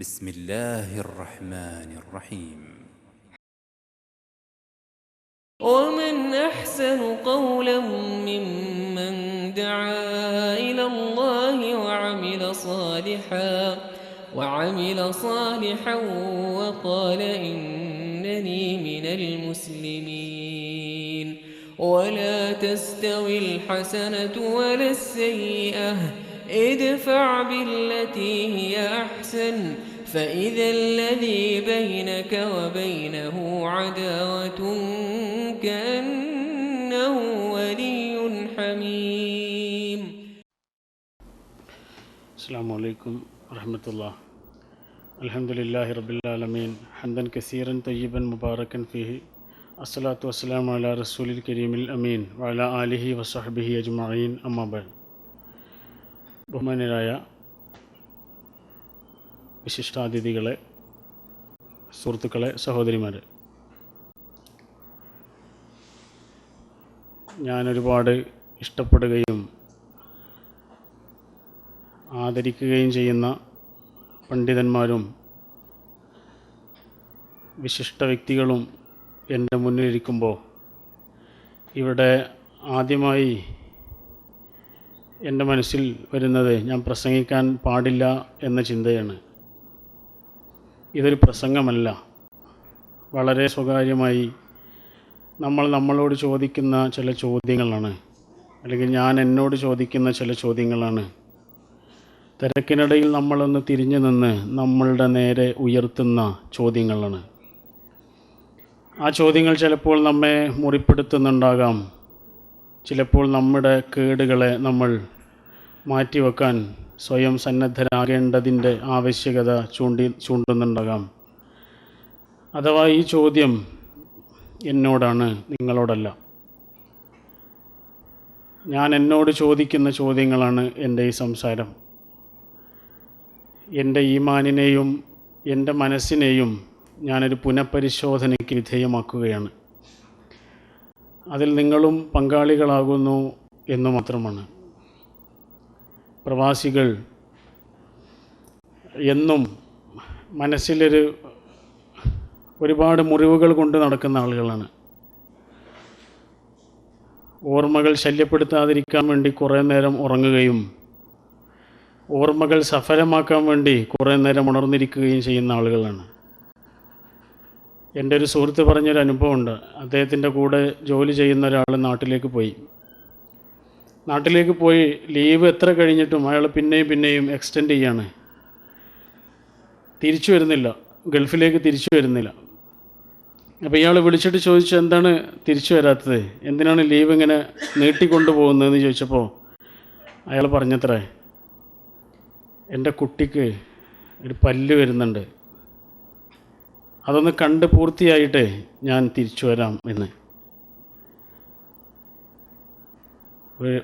بسم الله الرحمن الرحيم. ومن أحسن قولا ممن دعا إلى الله وعمل صالحا وعمل صالحا وقال إنني من المسلمين. ولا تستوي الحسنة ولا السيئة ادفع بالتي هي أحسن فإذا الذي بينك وبينه عداوة كأنه ولي حميم. السلام عليكم ورحمة الله. الحمد لله رب العالمين. حمدا كثيرا طيبا مباركا فيه. الصلاة والسلام على رسول الكريم الأمين وعلى آله وصحبه أجمعين. أما بعد. ബഹുമാനരായ വിശിഷ്ടാതിഥികളെ സുഹൃത്തുക്കളെ സഹോദരിമാരെ. ഞാനൊരുപാട് ഇഷ്ടപ്പെടുകയും ആദരിക്കുകയും ചെയ്യുന്ന പണ്ഡിതന്മാരും വിശിഷ്ട വ്യക്തികളും എന്റെ മുന്നിലിരിക്കുമ്പോൾ ഇവിടെ ആദ്യമായി എന്റെ മനസ്സിൽ വരുന്നത് ഞാൻ പ്രസംഗിക്കാൻ പാടില്ല എന്ന ചിന്തയാണ്. ഇതൊരു പ്രസംഗമല്ല. വളരെ സ്വകാര്യമായി നമ്മൾ നമ്മളോട് ചോദിക്കുന്ന ചില ചോദ്യങ്ങളാണ്. അല്ലെങ്കിൽ ഞാൻ എന്നോട് ചോദിക്കുന്ന ചില ചോദ്യങ്ങളാണ്. തിരക്കിനിടയിൽ നമ്മളൊന്ന് തിരിഞ്ഞു നിന്ന് നമ്മളുടെ നേരെ ഉയർത്തുന്ന ചോദ്യങ്ങളാണ്. ആ ചോദ്യങ്ങൾ ചിലപ്പോൾ നമ്മെ മുറിപ്പെടുത്തുന്നുണ്ടാകാം. ചിലപ്പോൾ നമ്മുടെ കേടുകളെ നമ്മൾ മാറ്റിവെക്കാൻ സ്വയം സന്നദ്ധരാകേണ്ടതിന്റെ ആവശ്യകത ചൂണ്ടി ചൂണ്ടുന്നുണ്ടാകാം. അഥവാ ഈ ചോദ്യം എന്നോടാണ് നിങ്ങളോടല്ല. ഞാൻ എന്നോട് ചോദിക്കുന്ന ചോദ്യങ്ങളാണ് എന്റെ ഈ സംസാരം. എന്റെ ഈമാനിനെയും എന്റെ മനസ്സിനെയും ഞാനൊരു പുനഃപരിശോധനയ്ക്ക് വിധേയമാക്കുകയാണ്. അതിൽ നിങ്ങളും പങ്കാളികളാകുന്നു എന്ന് മാത്രമാണ്. പ്രവാസികൾ എന്നും മനസ്സിലൊരു ഒരുപാട് മുറിവുകൾ കൊണ്ട് നടക്കുന്ന ആളുകളാണ്. ഓർമ്മകൾ ശല്യപ്പെടുത്താതിരിക്കാൻ വേണ്ടി കുറേ നേരം ഉറങ്ങുകയും ഓർമ്മകൾ സഫലമാക്കാൻ വേണ്ടി കുറേ നേരം ഉണർന്നിരിക്കുകയും ചെയ്യുന്ന ആളുകളാണ്. എന്റെ ഒരു സുഹൃത്ത് പറഞ്ഞൊരു അനുഭവമുണ്ട്. അദ്ദേഹത്തിന്റെ കൂടെ ജോലി ചെയ്യുന്ന ഒരാൾ നാട്ടിലേക്ക് പോയി. നാട്ടിലേക്ക് പോയി ലീവ് എത്ര കഴിഞ്ഞിട്ടും അയാൾ പിന്നെയും പിന്നെയും എക്സ്റ്റെൻഡ് ചെയ്യാണ്. തിരിച്ചു വരുന്നില്ല. ഗൾഫിലേക്ക് തിരിച്ചു വരുന്നില്ല. അപ്പോൾ ഇയാൾ വിളിച്ചിട്ട് ചോദിച്ചു എന്താണ് തിരിച്ചു വരാത്തത്? എന്തിനാണ് ലീവ് ഇങ്ങനെ നീട്ടിക്കൊണ്ടു പോകുന്നതെന്ന് ചോദിച്ചപ്പോൾ അയാൾ പറഞ്ഞത്രേ എന്റെ കുട്ടിക്ക് ഒരു പല്ല് വരുന്നുണ്ട്. അതൊന്ന് കണ്ട് പൂർത്തിയായിട്ട് ഞാൻ തിരിച്ചു വരാം എന്ന്.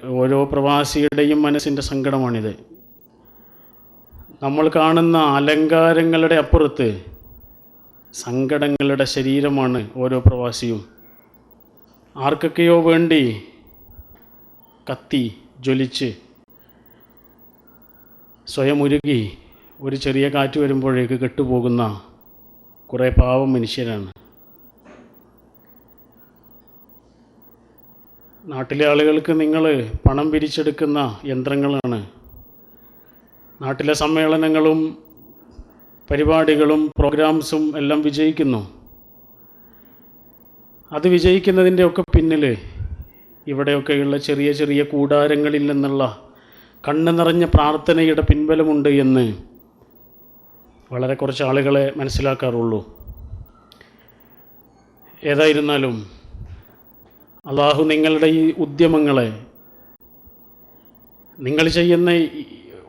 ഓരോ പ്രവാസിയുടെയും മനസ്സിന്റെ സങ്കടമാണിത്. നമ്മൾ കാണുന്ന അലങ്കാരങ്ങളുടെ അപ്പുറത്ത് സങ്കടങ്ങളുടെ ശരീരമാണ് ഓരോ പ്രവാസിയും. ആർക്കൊക്കെയോ വേണ്ടി കത്തി ജ്വലിച്ച് സ്വയം ഉരുകി ഒരു ചെറിയ കാറ്റ് വരുമ്പോഴേക്ക് കെട്ടുപോകുന്ന കുറേ പാവം മനുഷ്യരാണ്. നാട്ടിലെ ആളുകൾക്ക് നിങ്ങൾ പണം പിരിച്ചെടുക്കുന്ന യന്ത്രങ്ങളാണ്. നാട്ടിലെ സമ്മേളനങ്ങളും പരിപാടികളും പ്രോഗ്രാംസും എല്ലാം വിജയിക്കുന്നു. അത് വിജയിക്കുന്നതിന്റെ ഒക്കെ പിന്നിൽ ഇവിടെയൊക്കെയുള്ള ചെറിയ ചെറിയ കൂടാരങ്ങളിൽ നിന്നുള്ള കണ്ണു നിറഞ്ഞ പ്രാർത്ഥനയുടെ പിൻബലമുണ്ട് എന്ന് വളരെ കുറച്ച് ആളുകളെ മനസ്സിലാക്കാറുള്ളൂ. ഏതായിരുന്നാലും അള്ളാഹു നിങ്ങളുടെ ഈ ഉദ്യമങ്ങളെ നിങ്ങൾ ചെയ്യുന്ന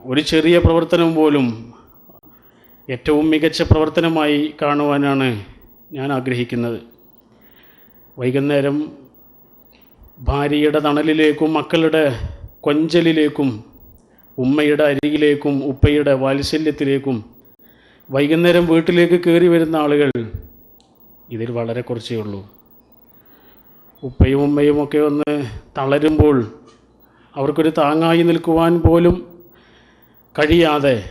ഒരു ചെറിയ പ്രവർത്തനം പോലും ഏറ്റവും മികച്ച പ്രവർത്തനമായി കാണുവാനാണ് ഞാൻ ആഗ്രഹിക്കുന്നത്. വൈകുന്നേരം ഭാര്യയുടെ തണലിലേക്കും മക്കളുടെ കൊഞ്ചലിലേക്കും ഉമ്മയുടെ അരികിലേക്കും ഉപ്പയുടെ വാത്സല്യത്തിലേക്കും വൈകുന്നേരം വീട്ടിലേക്ക് കയറി വരുന്ന ആളുകൾ ഇതിൽ വളരെ കുറച്ചേ ഉള്ളൂ. ഉപ്പയും ഉമ്മയും ഒക്കെ ഒന്ന് തളരുമ്പോൾ അവർക്കൊരു താങ്ങായി നിൽക്കുവാൻ പോലും കഴിയാതെ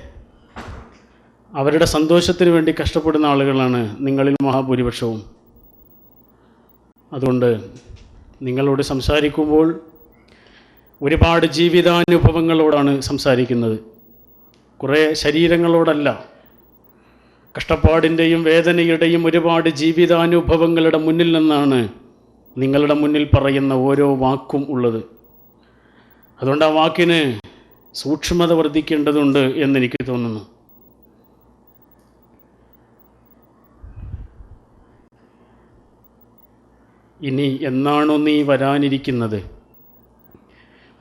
അവരുടെ സന്തോഷത്തിന് വേണ്ടി കഷ്ടപ്പെടുന്ന ആളുകളാണ് നിങ്ങളിൽ മഹാഭൂരിപക്ഷവും. അതുകൊണ്ട് നിങ്ങളോട് സംസാരിക്കുമ്പോൾ ഒരുപാട് ജീവിതാനുഭവങ്ങളോടാണ് സംസാരിക്കുന്നത്. കുറേ ശരീരങ്ങളോടല്ല കഷ്ടപ്പാടിന്റെയും വേദനയുടെയും ഒരുപാട് ജീവിതാനുഭവങ്ങളുടെ മുന്നിൽ നിന്നാണ് നിങ്ങളുടെ മുന്നിൽ പറയുന്ന ഓരോ വാക്കും ഉള്ളത്. അതുകൊണ്ട് ആ വാക്കിന് സൂക്ഷ്മത വർദ്ധിക്കേണ്ടതുണ്ട് എന്നെനിക്ക് തോന്നുന്നു. ഇനി എന്നാണോ നീ വരാനിരിക്കുന്നത്?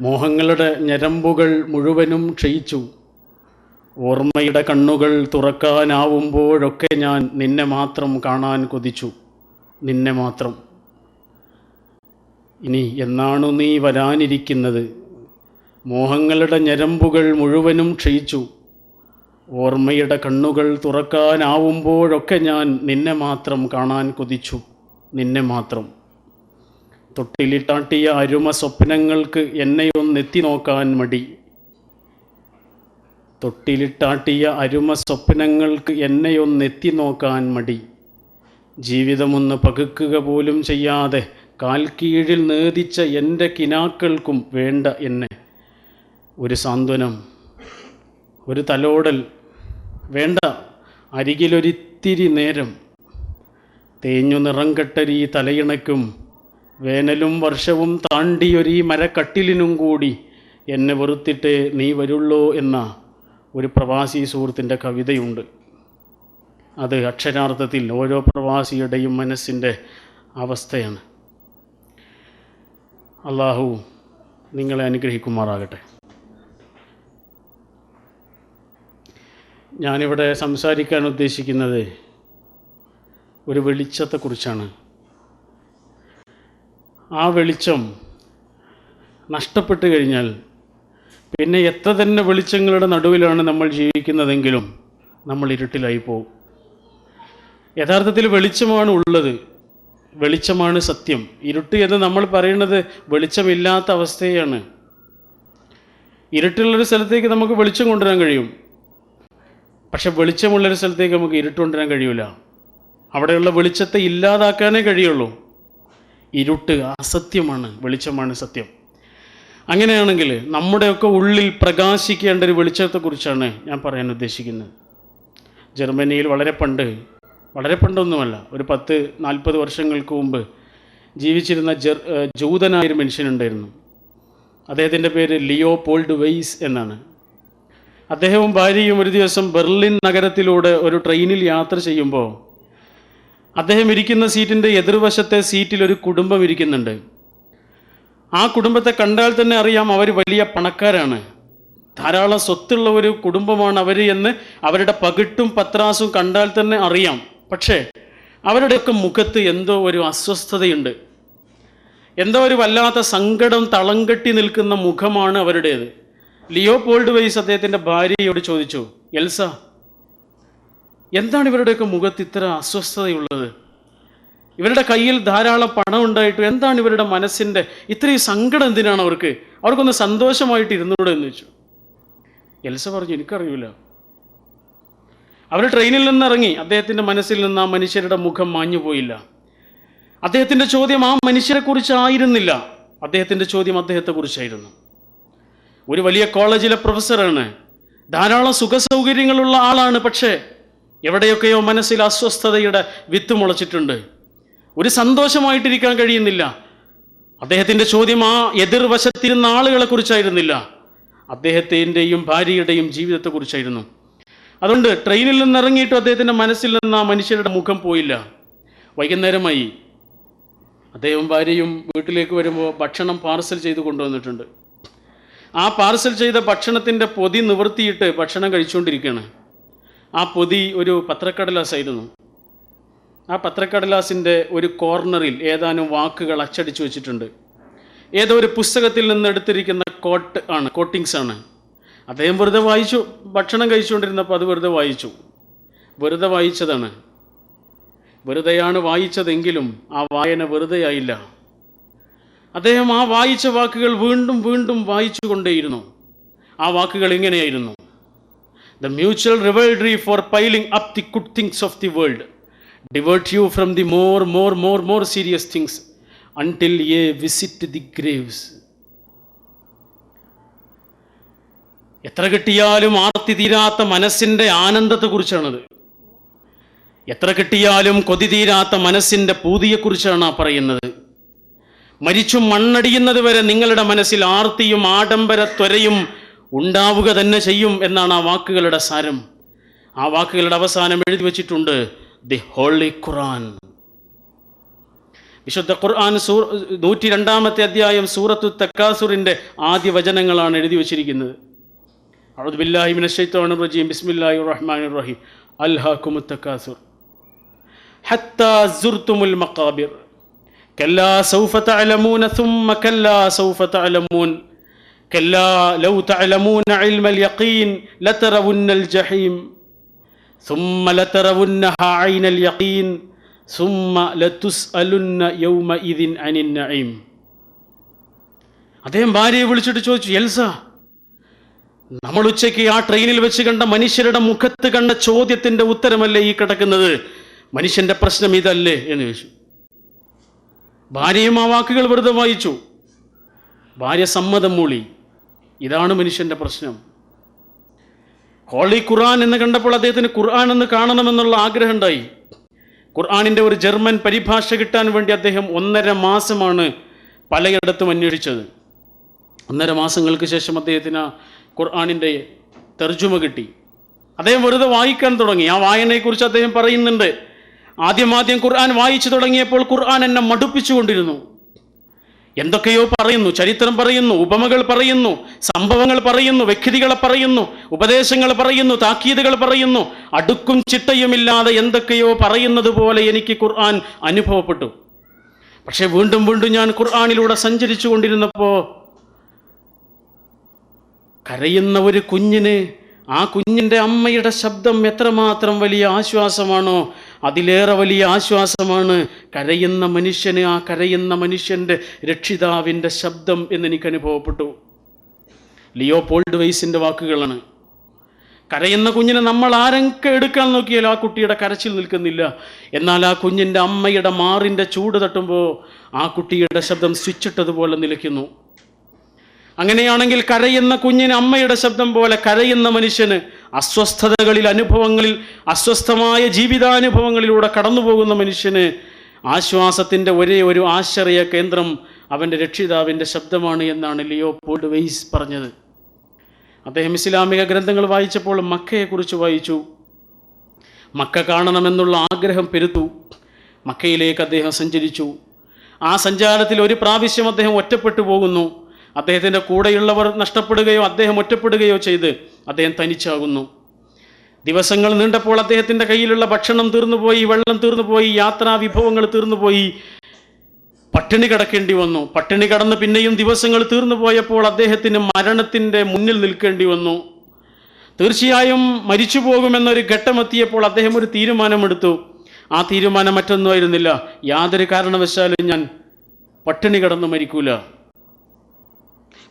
മോഹങ്ങളുടെ ഞരമ്പുകൾ മുഴുവനും ക്ഷയിച്ചു. ഓർമ്മയുടെ കണ്ണുകൾ തുറക്കാനാവുമ്പോഴൊക്കെ ഞാൻ നിന്നെ മാത്രം കാണാൻ കൊതിച്ചു. നിന്നെ മാത്രം. ഇനി എന്നാണു നീ വരാനിരിക്കുന്നത്? മോഹങ്ങളുടെ ഞരമ്പുകൾ മുഴുവനും ക്ഷയിച്ചു. ഓർമ്മയുടെ കണ്ണുകൾ തുറക്കാനാവുമ്പോഴൊക്കെ ഞാൻ നിന്നെ മാത്രം കാണാൻ കൊതിച്ചു. നിന്നെ മാത്രം. തൊട്ടിലിട്ടാട്ടിയ അരുമ സ്വപ്നങ്ങൾക്ക് എന്നെയൊന്നെത്തി നോക്കാൻ മടി. തൊട്ടിലിട്ടാട്ടിയ അരുമ സ്വപ്നങ്ങൾക്ക് എന്നെയൊന്നെത്തി നോക്കാൻ മടി. ജീവിതമൊന്ന് പകുക്കുക പോലും ചെയ്യാതെ കാൽ കീഴിൽ നേദിച്ച എന്റെ കിനാക്കൾക്കും വേണ്ട എന്നെ. ഒരു സാന്ത്വനം ഒരു തലോടൽ വേണ്ട അരികിലൊരിത്തിരി നേരം. തേഞ്ഞു നിറം കെട്ടരീ തലയിണയ്ക്കും വേനലും വർഷവും താണ്ടിയൊരീ മരക്കട്ടിലിനും കൂടി എന്നെ വെറുത്തിട്ട് നീ വരുള്ളോ എന്ന. ഒരു പ്രവാസി സുഹൃത്തിന്റെ കവിതയുണ്ട്. അത് അക്ഷരാർത്ഥത്തിൽ ഓരോ പ്രവാസിയുടെയും മനസ്സിന്റെ അവസ്ഥയാണ്. അള്ളാഹു നിങ്ങളെ അനുഗ്രഹിക്കുമാറാകട്ടെ. ഞാനിവിടെ സംസാരിക്കാൻ ഉദ്ദേശിക്കുന്നത് ഒരു വെളിച്ചത്തെക്കുറിച്ചാണ്. ആ വെളിച്ചം നഷ്ടപ്പെട്ടു കഴിഞ്ഞാൽ പിന്നെ എത്ര തന്നെ വെളിച്ചങ്ങളുടെ നടുവിലാണ് നമ്മൾ ജീവിക്കുന്നതെങ്കിലും നമ്മൾ ഇരുട്ടിലായി പോകും യഥാർത്ഥത്തിൽ വെളിച്ചമാണ് ഉള്ളത്. വെളിച്ചമാണ് സത്യം. ഇരുട്ട് എന്ന് നമ്മൾ പറയുന്നത് വെളിച്ചമില്ലാത്ത അവസ്ഥയാണ്. ഇരുട്ടുള്ളൊരു സ്ഥലത്തേക്ക് നമുക്ക് വെളിച്ചം കൊണ്ടുവരാൻ കഴിയും. പക്ഷെ വെളിച്ചമുള്ളൊരു സ്ഥലത്തേക്ക് നമുക്ക് ഇരുട്ട് കൊണ്ടുവരാൻ കഴിയില്ല അവിടെയുള്ള വെളിച്ചത്തെ ഇല്ലാതാക്കാനേ കഴിയുള്ളൂ. ഇരുട്ട് അസത്യമാണ്. വെളിച്ചമാണ് സത്യം. അങ്ങനെയാണെങ്കിൽ നമ്മുടെയൊക്കെ ഉള്ളിൽ പ്രകാശിക്കേണ്ട ഒരു വെളിച്ചത്തെക്കുറിച്ചാണ് ഞാൻ പറയാൻ ഉദ്ദേശിക്കുന്നത്. ജർമ്മനിയിൽ വളരെ പണ്ട് വളരെ പണ്ടൊന്നുമല്ല ഒരു പത്ത് നാൽപ്പത് വർഷങ്ങൾക്ക് മുമ്പ് ജീവിച്ചിരുന്ന ജർ ജൂതനായൊരു മനുഷ്യനുണ്ടായിരുന്നു. അദ്ദേഹത്തിന്റെ പേര് ലിയോ പോൾഡ് വെയ്സ് എന്നാണ്. അദ്ദേഹവും ഭാര്യയും ഒരു ദിവസം ബെർലിൻ നഗരത്തിലൂടെ ഒരു ട്രെയിനിൽ യാത്ര ചെയ്യുമ്പോൾ അദ്ദേഹം ഇരിക്കുന്ന സീറ്റിന്റെ എതിർവശത്തെ സീറ്റിൽ ഒരു കുടുംബം ഇരിക്കുന്നുണ്ട്. ആ കുടുംബത്തെ കണ്ടാൽ തന്നെ അറിയാം അവർ വലിയ പണക്കാരാണ്. ധാരാളം സ്വത്തുള്ള ഒരു കുടുംബമാണ് അവർ എന്ന് അവരുടെ പകിട്ടും പത്രാസും കണ്ടാൽ തന്നെ അറിയാം. പക്ഷേ അവരുടെയൊക്കെ മുഖത്ത് എന്തോ ഒരു അസ്വസ്ഥതയുണ്ട്. എന്തോ ഒരു വല്ലാത്ത സങ്കടം തളം കെട്ടി നിൽക്കുന്ന മുഖമാണ് അവരുടേത്. ലിയോ പോൾഡ് വൈസ് അദ്ദേഹത്തിന്റെ ഭാര്യയോട് ചോദിച്ചു എൽസ എന്താണ് ഇവരുടെയൊക്കെ മുഖത്ത് ഇത്ര അസ്വസ്ഥതയുള്ളത്? ഇവരുടെ കയ്യിൽ ധാരാളം പണം ഉണ്ടായിട്ട് എന്താണ് ഇവരുടെ മനസ്സിന്റെ? ഇത്രയും സങ്കടം എന്തിനാണ് അവർക്ക്? അവർക്കൊന്ന് സന്തോഷമായിട്ട് ഇരുന്നൂടെ എന്ന് വെച്ചു എൽസ പറഞ്ഞു എനിക്കറിയില്ല അവർ ട്രെയിനിൽ നിന്നിറങ്ങി. അദ്ദേഹത്തിന്റെ മനസ്സിൽ നിന്ന് ആ മനുഷ്യരുടെ മുഖം മാഞ്ഞു പോയില്ല. അദ്ദേഹത്തിന്റെ ചോദ്യം ആ മനുഷ്യരെ കുറിച്ചായിരുന്നില്ല. അദ്ദേഹത്തിന്റെ ചോദ്യം അദ്ദേഹത്തെക്കുറിച്ചായിരുന്നു ഒരു വലിയ കോളേജിലെ പ്രൊഫസറാണ്. ധാരാളം സുഖസൗകര്യങ്ങളുള്ള ആളാണ് പക്ഷേ എവിടെയൊക്കെയോ മനസ്സിൽ അസ്വസ്ഥതയുടെ വിത്ത് മുളച്ചിട്ടുണ്ട്. ഒരു സന്തോഷമായിട്ടിരിക്കാൻ കഴിയുന്നില്ല. അദ്ദേഹത്തിന്റെ ചോദ്യം ആ എതിർവശത്തിരുന്ന ആളുകളെ കുറിച്ചായിരുന്നില്ല അദ്ദേഹത്തിന്റെയും ഭാര്യയുടെയും ജീവിതത്തെക്കുറിച്ചായിരുന്നു. അതുകൊണ്ട് ട്രെയിനിൽ നിന്ന് ഇറങ്ങിയിട്ട് അദ്ദേഹത്തിന്റെ മനസ്സിൽ നിന്ന് ആ മനുഷ്യരുടെ മുഖം പോയില്ല. വൈകുന്നേരമായി അദ്ദേഹം ഭാര്യയും വീട്ടിലേക്ക് വരുമ്പോൾ ഭക്ഷണം പാർസൽ ചെയ്ത് കൊണ്ടുവന്നിട്ടുണ്ട്. ആ പാർസൽ ചെയ്ത ഭക്ഷണത്തിന്റെ പൊതി നിവർത്തിയിട്ട് ഭക്ഷണം കഴിച്ചുകൊണ്ടിരിക്കുകയാണ്. ആ പൊതി ഒരു പത്രക്കടലാസായിരുന്നു. ആ പത്രക്കടലാസിന്റെ ഒരു കോർണറിൽ ഏതാനും വാക്കുകൾ അച്ചടിച്ചു വെച്ചിട്ടുണ്ട്. ഏതോ ഒരു പുസ്തകത്തിൽ നിന്ന് എടുത്തിരിക്കുന്ന കോട്ട് ആണ് കോട്ടിങ്സ് ആണ്. അദ്ദേഹം വെറുതെ വായിച്ചു ഭക്ഷണം കഴിച്ചുകൊണ്ടിരുന്നപ്പോൾ അത് വെറുതെ വായിച്ചു. വെറുതെ വായിച്ചതാണ്. വെറുതെയാണ് വായിച്ചതെങ്കിലും ആ വായന വെറുതെയായില്ല. അദ്ദേഹം ആ വായിച്ച വാക്കുകൾ വീണ്ടും വീണ്ടും വായിച്ചു കൊണ്ടേയിരുന്നു ആ വാക്കുകൾ ഇങ്ങനെയായിരുന്നു. The mutual റിവൽഡറി for piling up the good things of the world. Divert you from the more, more, more, more serious things until ye visit the graves. എത്ര കിട്ടിയാലും ആർത്തി തീരാത്ത മനസ്സിന്റെ ആനന്ദത്തെക്കുറിച്ചാണത്. എത്ര കിട്ടിയാലും കൊതി തീരാത്ത മനസ്സിന്റെ പൂതിയെക്കുറിച്ചാണ് ആ പറയുന്നത്. മരിച്ചും മണ്ണടിയുന്നത് വരെ നിങ്ങളുടെ മനസ്സിൽ ആർത്തിയും ആഡംബര ത്വരയും ഉണ്ടാവുക തന്നെ ചെയ്യും എന്നാണ് ആ വാക്കുകളുടെ സാരം. ആ വാക്കുകളുടെ അവസാനം എഴുതി വച്ചിട്ടുണ്ട്. ദി ഹോളി ഖുറാൻ വിശുദ്ധ ഖുർആൻ സൂർ നൂറ്റി രണ്ടാമത്തെ അധ്യായം സൂറത്തു തക്കാസുറിൻ്റെ ആദ്യ വചനങ്ങളാണ് എഴുതി വച്ചിരിക്കുന്നത് أعوذ بالله من الشيطان الرجيم بسم الله الرحمن الرحيم ألهاكم التكاثر حتى زرتم المقابر كلا سوف تعلمون ثم كلا سوف تعلمون كلا لو تعلمون علم اليقين لترون الجحيم ثم لترونها عين اليقين ثم لتسألن يومئذ عن النعيم അദ്ദേഹം ഭാര്യയെ വിളിച്ചിട്ട് ചോദിച്ചു എൽസ നമ്മൾ ഉച്ചയ്ക്ക് ആ ട്രെയിനിൽ വെച്ച് കണ്ട മനുഷ്യരുടെ മുഖത്ത് കണ്ട ചോദ്യത്തിന്റെ ഉത്തരമല്ലേ ഈ കിടക്കുന്നത് മനുഷ്യന്റെ പ്രശ്നം ഇതല്ലേ എന്ന് ചോദിച്ചു ഭാര്യയും ആ വാക്കുകൾ വെറുതെ വായിച്ചു ഭാര്യ സമ്മതം മൂളി ഇതാണ് മനുഷ്യന്റെ പ്രശ്നം ഹോളി ഖുർആൻ എന്ന് കണ്ടപ്പോൾ അദ്ദേഹത്തിന് ഖുർആൻ എന്ന് കാണണമെന്നുള്ള ആഗ്രഹം ഉണ്ടായി ഖുർആാനിന്റെ ഒരു ജർമ്മൻ പരിഭാഷ കിട്ടാൻ വേണ്ടി അദ്ദേഹം ഒന്നര മാസമാണ് പലയിടത്തും അന്വേഷിച്ചത്. ഒന്നര മാസങ്ങൾക്ക് ശേഷം അദ്ദേഹത്തിന് ആ ഖുർആാനിന്റെ തർജുമ കിട്ടി. അദ്ദേഹം വെറുതെ വായിക്കാൻ തുടങ്ങി. ആ വായനയെക്കുറിച്ച് അദ്ദേഹം പറയുന്നുണ്ട്. ആദ്യമാദ്യം ഖുർആൻ വായിച്ചു തുടങ്ങിയപ്പോൾ ഖുർആൻ എന്നെ മടുപ്പിച്ചുകൊണ്ടിരുന്നു. എന്തൊക്കെയോ പറയുന്നു ചരിത്രം പറയുന്നു ഉപമകൾ പറയുന്നു സംഭവങ്ങൾ പറയുന്നു വ്യക്തികളെ പറയുന്നു ഉപദേശങ്ങൾ പറയുന്നു താക്കീതുകൾ പറയുന്നു. അടുക്കും ചിട്ടയുമില്ലാതെ എന്തൊക്കെയോ പറയുന്നത് പോലെ എനിക്ക് ഖുർആൻ അനുഭവപ്പെട്ടു. പക്ഷേ വീണ്ടും വീണ്ടും ഞാൻ ഖുർആാനിലൂടെ സഞ്ചരിച്ചു കൊണ്ടിരുന്നപ്പോൾ കരയുന്ന ഒരു കുഞ്ഞിന് ആ കുഞ്ഞിന്റെ അമ്മയുടെ ശബ്ദം എത്രമാത്രം വലിയ ആശ്വാസമാണോ അതിലേറെ വലിയ ആശ്വാസമാണ് കരയുന്ന മനുഷ്യന് ആ കരയുന്ന മനുഷ്യന്റെ രക്ഷിതാവിന്റെ ശബ്ദം എന്നെനിക്ക് അനുഭവപ്പെട്ടു. ലിയോ പോൾഡ് വൈസിന്റെ വാക്കുകളാണ്. കരയുന്ന കുഞ്ഞിനെ നമ്മൾ ആരൊക്കെ എടുക്കാൻ നോക്കിയാലും ആ കുട്ടിയുടെ കരച്ചിൽ നിൽക്കുന്നില്ല. എന്നാൽ ആ കുഞ്ഞിന്റെ അമ്മയുടെ മാറിന്റെ ചൂട് തട്ടുമ്പോൾ ആ കുട്ടിയുടെ ശബ്ദം സ്വിച്ചിട്ടതുപോലെ നിലയ്ക്കുന്നു. അങ്ങനെയാണെങ്കിൽ കരയുന്ന കുഞ്ഞിന് അമ്മയുടെ ശബ്ദം പോലെ കരയുന്ന മനുഷ്യന് അസ്വസ്ഥതകളിൽ അനുഭവങ്ങളിൽ അസ്വസ്ഥമായ ജീവിതാനുഭവങ്ങളിലൂടെ കടന്നു പോകുന്ന മനുഷ്യന് ആശ്വാസത്തിന്റെ ഒരേ ഒരു ആശ്രയ കേന്ദ്രം അവന്റെ രക്ഷിതാവിന്റെ ശബ്ദമാണ് എന്നാണ് ലിയോ പോൾഡ് വെയ്സ് പറഞ്ഞത്. അദ്ദേഹം ഇസ്ലാമിക ഗ്രന്ഥങ്ങൾ വായിച്ചപ്പോൾ മക്കയെക്കുറിച്ച് വായിച്ചു. മക്ക കാണണമെന്നുള്ള ആഗ്രഹം പെരുത്തു. മക്കയിലേക്ക് അദ്ദേഹം സഞ്ചരിച്ചു. ആ സഞ്ചാരത്തിൽ ഒരു പ്രാവശ്യം അദ്ദേഹം ഒറ്റപ്പെട്ടു പോകുന്നു. അദ്ദേഹത്തിന്റെ കൂടെയുള്ളവർ നഷ്ടപ്പെടുകയോ അദ്ദേഹം ഒറ്റപ്പെടുകയോ ചെയ്ത് അദ്ദേഹം തനിച്ചാകുന്നു. ദിവസങ്ങൾ നീണ്ടപ്പോൾ അദ്ദേഹത്തിന്റെ കയ്യിലുള്ള ഭക്ഷണം തീർന്നുപോയി വെള്ളം തീർന്നുപോയി യാത്രാ വിഭവങ്ങൾ തീർന്നുപോയി. പട്ടിണി കിടക്കേണ്ടി വന്നു. പട്ടിണി കടന്ന് പിന്നെയും ദിവസങ്ങൾ തീർന്നുപോയപ്പോൾ അദ്ദേഹത്തിന് മരണത്തിന്റെ മുന്നിൽ നിൽക്കേണ്ടി വന്നു. തീർച്ചയായും മരിച്ചു പോകുമെന്നൊരു ഘട്ടമെത്തിയപ്പോൾ അദ്ദേഹം ഒരു തീരുമാനമെടുത്തു. ആ തീരുമാനം മറ്റൊന്നുമായിരുന്നില്ല യാതൊരു കാരണവശാലും ഞാൻ പട്ടിണി കിടന്ന് മരിക്കൂല.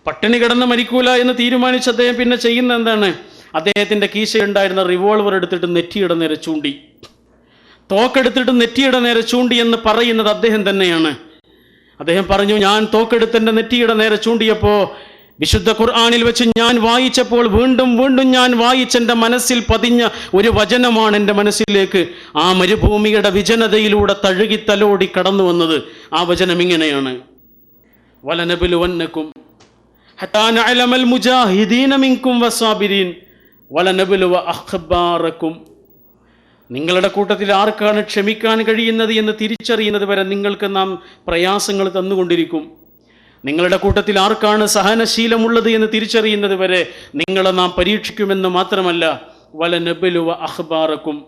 പട്ടിണി കിടന്ന് മരിക്കൂല എന്ന് തീരുമാനിച്ച് അദ്ദേഹം പിന്നെ ചെയ്യുന്ന എന്താണ്? അദ്ദേഹത്തിന്റെ കീശയുണ്ടായിരുന്ന റിവോൾവർ എടുത്തിട്ട് നെറ്റിയുടെ നേരെ ചൂണ്ടി. തോക്കെടുത്തിട്ട് നെറ്റിയുടെ നേരെ ചൂണ്ടി എന്ന് പറയുന്നത് അദ്ദേഹം തന്നെയാണ്. അദ്ദേഹം പറഞ്ഞു ഞാൻ തോക്കെടുത്തെന്റെ നെറ്റിയുടെ നേരെ ചൂണ്ടിയപ്പോൾ വിശുദ്ധ ഖുർആാനിൽ വെച്ച് ഞാൻ വായിച്ചപ്പോൾ വീണ്ടും വീണ്ടും ഞാൻ വായിച്ചെന്റെ മനസ്സിൽ പതിഞ്ഞ ഒരു വചനമാണ് എന്റെ മനസ്സിലേക്ക് ആ മരുഭൂമിയുടെ വിജനതയിലൂടെ തഴുകി തലോടി കടന്നു വന്നത്. ആ വചനം ഇങ്ങനെയാണ്. വലനബിലുവന്നക്കും മുജാഹിദീന മിങ്കും നിങ്ങളുടെ കൂട്ടത്തിൽ ആർക്കാണ് ക്ഷമിക്കാൻ കഴിയുന്നത് എന്ന് തിരിച്ചറിയുന്നത് വരെ നിങ്ങൾക്ക് നാം പ്രയാസങ്ങൾ തന്നുകൊണ്ടിരിക്കും. നിങ്ങളുടെ കൂട്ടത്തിൽ ആർക്കാണ് സഹനശീലമുള്ളത് എന്ന് തിരിച്ചറിയുന്നത് വരെ നിങ്ങളെ നാം പരീക്ഷിക്കുമെന്ന് മാത്രമല്ല വല നബലുവ അഹ്ബാറക്കും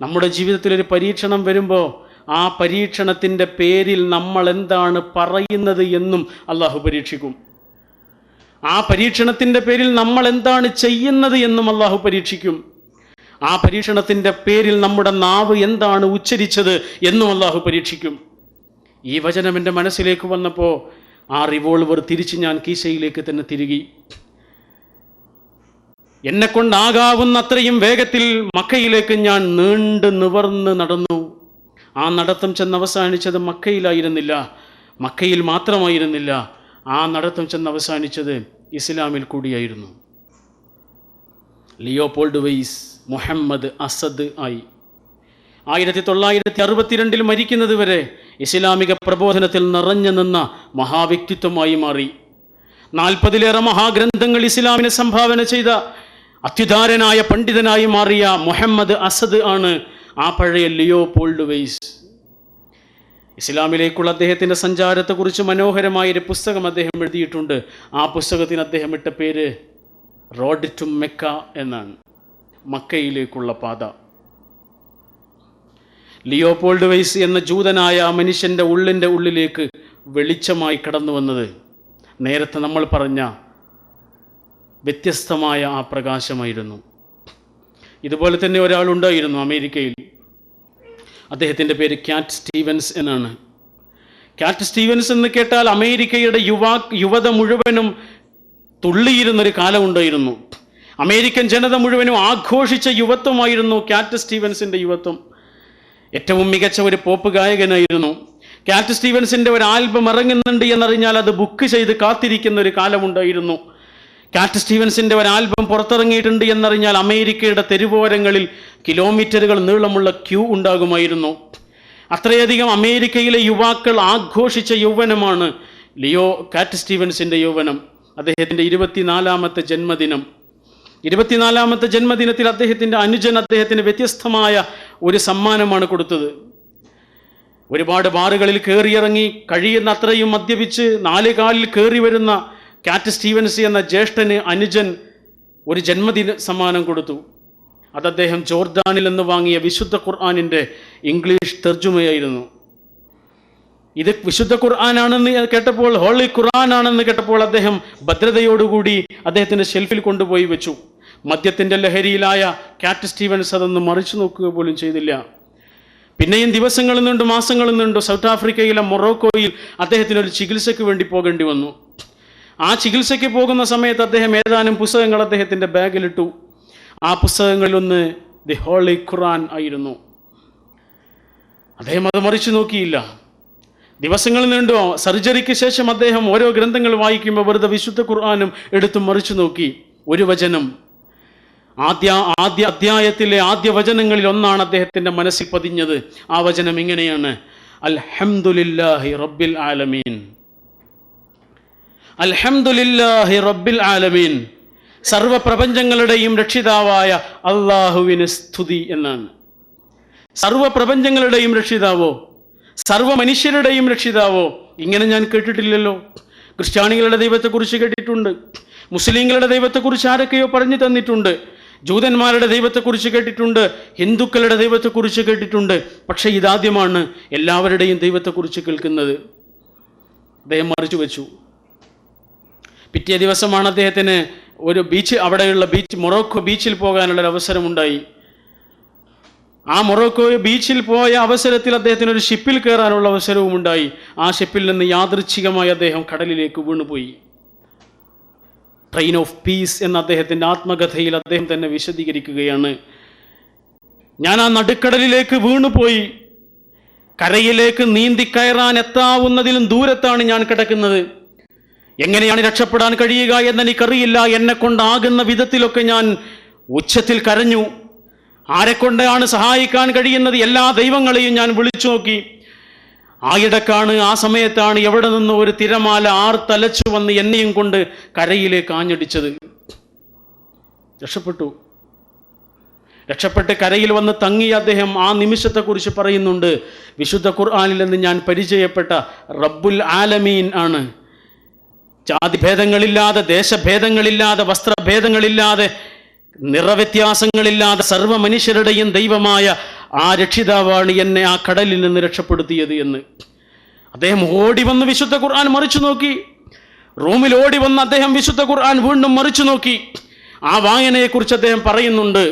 നമ്മുടെ ജീവിതത്തിൽ ഒരു പരീക്ഷണം വരുമ്പോൾ ആ പരീക്ഷണത്തിന്റെ പേരിൽ നമ്മൾ എന്താണ് പറയുന്നത് എന്നും അള്ളാഹു പരീക്ഷിക്കും. ആ പരീക്ഷണത്തിന്റെ പേരിൽ നമ്മൾ എന്താണ് ചെയ്യുന്നത് എന്നും അള്ളാഹു പരീക്ഷിക്കും. ആ പരീക്ഷണത്തിന്റെ പേരിൽ നമ്മുടെ നാവ് എന്താണ് ഉച്ചരിച്ചത് എന്നും അള്ളാഹു പരീക്ഷിക്കും. ഈ വചനം എന്റെ മനസ്സിലേക്ക് വന്നപ്പോൾ ആ റിവോൾവർ തിരിച്ച് ഞാൻ കീശയിലേക്ക് തന്നെ തിരികി. എന്നെ കൊണ്ടാകാവുന്ന അത്രയും വേഗത്തിൽ മക്കയിലേക്ക് ഞാൻ നീണ്ടു നിവർന്ന് നടന്നു. ആ നടത്തം ചെന്ന് അവസാനിച്ചത് മക്കയിലായിരുന്നില്ല. മക്കയിൽ മാത്രമായിരുന്നില്ല. ആ നടത്തം ചെന്ന് അവസാനിച്ചത് ഇസ്ലാമിൽ കൂടിയായിരുന്നു. ലിയോപോൾഡ് വെയ്സ് മുഹമ്മദ് അസദ് ആയി. ആയിരത്തി തൊള്ളായിരത്തി അറുപത്തിരണ്ടിൽ മരിക്കുന്നത് വരെ ഇസ്ലാമിക പ്രബോധനത്തിൽ നിറഞ്ഞു നിന്ന മഹാവ്യക്തിത്വമായി മാറി. നാൽപ്പതിലേറെ മഹാഗ്രന്ഥങ്ങൾ ഇസ്ലാമിനെ സംഭാവന ചെയ്ത അത്യുദാരനായ പണ്ഡിതനായി മാറിയ മുഹമ്മദ് അസദ് ആണ് ആ പഴയ ലിയോ പോൾഡ് വെയ്സ് ഇസ്ലാമിലേക്കുള്ള അദ്ദേഹത്തിന്റെ സഞ്ചാരത്തെക്കുറിച്ച് മനോഹരമായൊരു പുസ്തകം അദ്ദേഹം എഴുതിയിട്ടുണ്ട്. ആ പുസ്തകത്തിന് അദ്ദേഹം ഇട്ട പേര് റോഡ് ടു മെക്ക എന്നാണ്. മക്കയിലേക്കുള്ള പാത. ലിയോപോൾഡ് വൈസ് എന്ന ജൂതനായ ആ മനുഷ്യന്റെ ഉള്ളിന്റെ ഉള്ളിലേക്ക് വെളിച്ചമായി കടന്നു വന്നത് നേരത്തെ നമ്മൾ പറഞ്ഞ വ്യത്യസ്തമായ ആ പ്രകാശമായിരുന്നു. ഇതുപോലെ തന്നെ ഒരാളുണ്ടായിരുന്നു അമേരിക്കയിൽ. അദ്ദേഹത്തിന്റെ പേര് ക്യാറ്റ് സ്റ്റീവൻസ് എന്നാണ്. ക്യാറ്റ് സ്റ്റീവൻസ് എന്ന് കേട്ടാൽ അമേരിക്കയുടെ യുവാ യുവത മുഴുവനും തുള്ളിയിരുന്നൊരു കാലമുണ്ടായിരുന്നു അമേരിക്കൻ ജനത മുഴുവനും ആഘോഷിച്ച യുവത്വമായിരുന്നു ക്യാറ്റ് സ്റ്റീവൻസിന്റെ യുവത്വം. ഏറ്റവും മികച്ച ഒരു പോപ്പ് ഗായകനായിരുന്നു. ക്യാറ്റ് സ്റ്റീവൻസിന്റെ ഒരു ആൽബം ഇറങ്ങുന്നുണ്ട് എന്നറിഞ്ഞാൽ അത് ബുക്ക് ചെയ്ത് കാത്തിരിക്കുന്ന ഒരു കാലമുണ്ടായിരുന്നു കാറ്റ് സ്റ്റീവൻസിന്റെ ഒരു ആൽബം പുറത്തിറങ്ങിയിട്ടുണ്ട് എന്നറിഞ്ഞാൽ അമേരിക്കയുടെ തെരുവോരങ്ങളിൽ കിലോമീറ്ററുകൾ നീളമുള്ള ക്യൂ ഉണ്ടാകുമായിരുന്നു. അത്രയധികം അമേരിക്കയിലെ യുവാക്കൾ ആഘോഷിച്ച യൗവനമാണ് ലിയോ കാറ്റ് സ്റ്റീവൻസിന്റെ യൗവനം അദ്ദേഹത്തിന്റെ ഇരുപത്തിനാലാമത്തെ ജന്മദിനം. ഇരുപത്തിനാലാമത്തെ ജന്മദിനത്തിൽ അദ്ദേഹത്തിന്റെ അനുജൻ അദ്ദേഹത്തിന് വ്യത്യസ്തമായ ഒരു സമ്മാനമാണ് കൊടുത്തത്. ഒരുപാട് ബാറുകളിൽ കയറിയിറങ്ങി കഴിയുന്ന അത്രയും മദ്യപിച്ച് നാല് കാലിൽ കയറി വരുന്ന കാറ്റ് സ്റ്റീവൻസ് എന്ന ജ്യേഷ്ഠന് അനുജൻ ഒരു ജന്മദിന സമ്മാനം കൊടുത്തു. അത് അദ്ദേഹം ജോർദാനിൽ നിന്ന് വാങ്ങിയ വിശുദ്ധ ഖുർആാനിന്റെ ഇംഗ്ലീഷ് തെർജുമയായിരുന്നു ഇത് വിശുദ്ധ ഖുർആാനാണെന്ന് കേട്ടപ്പോൾ ഹോളി ഖുർആൻ ആണെന്ന് കേട്ടപ്പോൾ അദ്ദേഹം ഭദ്രതയോടുകൂടി അദ്ദേഹത്തിന്റെ ഷെൽഫിൽ കൊണ്ടുപോയി വെച്ചു. മദ്യത്തിന്റെ ലഹരിയിലായ കാറ്റ് സ്റ്റീവൻസ് അതൊന്ന് മറിച്ചു നോക്കുക പോലും ചെയ്തില്ല. പിന്നെയും ദിവസങ്ങളിൽ നിന്നുണ്ട് മാസങ്ങളിൽ നിന്നുണ്ട് സൗത്ത് ആഫ്രിക്കയിലെ മൊറോക്കോയിൽ അദ്ദേഹത്തിന് ഒരു ചികിത്സയ്ക്ക് വേണ്ടി പോകേണ്ടി വന്നു. ആ ചികിത്സയ്ക്ക് പോകുന്ന സമയത്ത് അദ്ദേഹം ഏതാനും പുസ്തകങ്ങൾ അദ്ദേഹത്തിന്റെ ബാഗിലിട്ടു. ആ പുസ്തകങ്ങളിലൊന്ന് ദി ഹോളി ഖുറാൻ ആയിരുന്നു. അദ്ദേഹം അത് മറിച്ചു നോക്കിയില്ല. ദിവസങ്ങൾ നീണ്ടോ സർജറിക്ക് ശേഷം അദ്ദേഹം ഓരോ ഗ്രന്ഥങ്ങൾ വായിക്കുമ്പോൾ വെറുതെ വിശുദ്ധ ഖുർആാനും എടുത്ത് മറിച്ചു നോക്കി. ഒരു വചനം. ആദ്യ ആദ്യ അധ്യായത്തിലെ ആദ്യ വചനങ്ങളിൽ ഒന്നാണ് അദ്ദേഹത്തിന്റെ മനസ്സിൽ പതിഞ്ഞത്. ആ വചനം ഇങ്ങനെയാണ്. അൽഹംദുലില്ലാഹി റബ്ബിൽ ആലമീൻ. അൽഹംദുലില്ലാഹി റബ്ബിൽ ആലമീൻ. സർവപ്രപഞ്ചങ്ങളുടെയും രക്ഷിതാവായ അള്ളാഹുവിന് സ്തുതി എന്നാണ്. സർവപ്രപഞ്ചങ്ങളുടെയും രക്ഷിതാവോ? സർവ മനുഷ്യരുടെയും രക്ഷിതാവോ? ഇങ്ങനെ ഞാൻ കേട്ടിട്ടില്ലല്ലോ. ക്രിസ്ത്യാനികളുടെ ദൈവത്തെക്കുറിച്ച് കേട്ടിട്ടുണ്ട്. മുസ്ലിങ്ങളുടെ ദൈവത്തെക്കുറിച്ച് ആരൊക്കെയോ പറഞ്ഞു തന്നിട്ടുണ്ട്. ജൂതന്മാരുടെ ദൈവത്തെക്കുറിച്ച് കേട്ടിട്ടുണ്ട്. ഹിന്ദുക്കളുടെ ദൈവത്തെക്കുറിച്ച് കേട്ടിട്ടുണ്ട്. പക്ഷേ ഇതാദ്യമാണ് എല്ലാവരുടെയും ദൈവത്തെക്കുറിച്ച് കേൾക്കുന്നത്. അദ്ദേഹം മറിച്ചു വെച്ചു പിറ്റേ ദിവസമാണ് അദ്ദേഹത്തിന് ഒരു ബീച്ച് അവിടെയുള്ള ബീച്ച് മൊറോക്കോ ബീച്ചിൽ പോകാനുള്ള ഒരു അവസരമുണ്ടായി. ആ മൊറോക്കോ ബീച്ചിൽ പോയ അവസരത്തിൽ അദ്ദേഹത്തിന് ഒരു ഷിപ്പിൽ കയറാനുള്ള അവസരവും ഉണ്ടായി ആ ഷിപ്പിൽ നിന്ന് യാദൃച്ഛികമായി അദ്ദേഹം കടലിലേക്ക് വീണുപോയി. ട്രെയിൻ ഓഫ് പീസ് എന്ന അദ്ദേഹത്തിന്റെ ആത്മകഥയിൽ അദ്ദേഹം തന്നെ വിശദീകരിക്കുകയാണ്. ഞാൻ ആ നടുക്കടലിലേക്ക് വീണുപോയി. കരയിലേക്ക് നീന്തി കയറാൻ എത്താവുന്നതിലും ദൂരത്താണ് ഞാൻ കിടക്കുന്നത്. എങ്ങനെയാണ് രക്ഷപ്പെടാൻ കഴിയുക എന്നെനിക്കറിയില്ല എന്നെ കൊണ്ടാകുന്ന വിധത്തിലൊക്കെ ഞാൻ ഉച്ചത്തിൽ കരഞ്ഞു. ആരെക്കൊണ്ടാണ് സഹായിക്കാൻ കഴിയുന്നത്? എല്ലാ ദൈവങ്ങളെയും ഞാൻ വിളിച്ചു നോക്കി. ആയിടക്കാണ് ആ സമയത്താണ് എവിടെ നിന്ന് ഒരു തിരമാല ആർ തലച്ചു വന്ന് എന്നെയും കൊണ്ട് കരയിലേക്ക് ആഞ്ഞടിച്ചത്. രക്ഷപ്പെട്ടു. രക്ഷപ്പെട്ട് കരയിൽ വന്ന് തങ്ങി അദ്ദേഹം ആ നിമിഷത്തെക്കുറിച്ച് പറയുന്നുണ്ട്. വിശുദ്ധ ഖുർആാനിൽ നിന്ന് ഞാൻ പരിചയപ്പെട്ട റബ്ബുൽ ആലമീൻ ആണ്. ജാതിഭേദങ്ങളില്ലാതെ ദേശഭേദങ്ങളില്ലാതെ വസ്ത്രഭേദങ്ങളില്ലാതെ നിറവ്യത്യാസങ്ങളില്ലാതെ സർവ മനുഷ്യരുടെയും ദൈവമായ ആ രക്ഷിതാവാണ് എന്നെ ആ കടലിൽ നിന്ന് രക്ഷപ്പെടുത്തിയത് എന്ന്. അദ്ദേഹം ഓടി വന്ന് വിശുദ്ധ ഖുർആൻ മറിച്ചു നോക്കി. റൂമിൽ ഓടി വന്ന് അദ്ദേഹം വിശുദ്ധ ഖുർആൻ വീണ്ടും മറിച്ചു നോക്കി. ആ വായനയെക്കുറിച്ച് അദ്ദേഹം പറയുന്നുണ്ട്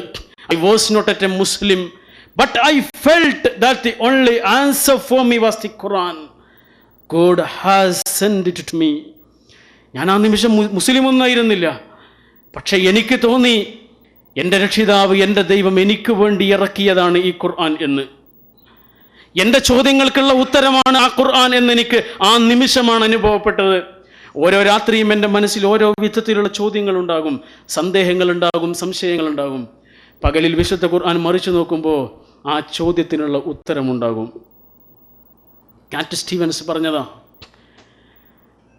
I was not yet a Muslim but I felt that the only answer for me was the Quran God has send it to me ഞാൻ ആ നിമിഷം മുസ്ലിം ഒന്നായിരുന്നില്ല പക്ഷെ എനിക്ക് തോന്നി എന്റെ രക്ഷിതാവ് എന്റെ ദൈവം എനിക്ക് വേണ്ടി ഇറക്കിയതാണ് ഈ ഖുർആൻ എന്ന്. എന്റെ ചോദ്യങ്ങൾക്കുള്ള ഉത്തരമാണ് ആ ഖുർആൻ എന്ന് എനിക്ക് ആ നിമിഷമാണ് അനുഭവപ്പെട്ടത്. ഓരോ രാത്രിയും എന്റെ മനസ്സിൽ ഓരോ വിധത്തിലുള്ള ചോദ്യങ്ങളുണ്ടാകും സംശയങ്ങൾ ഉണ്ടാകും പകലിൽ വിശുദ്ധ ഖുർആൻ മറിച്ചു നോക്കുമ്പോൾ ആ ചോദ്യത്തിനുള്ള ഉത്തരമുണ്ടാകും. കാറ്റ് സ്റ്റീവൻസ് പറഞ്ഞതാ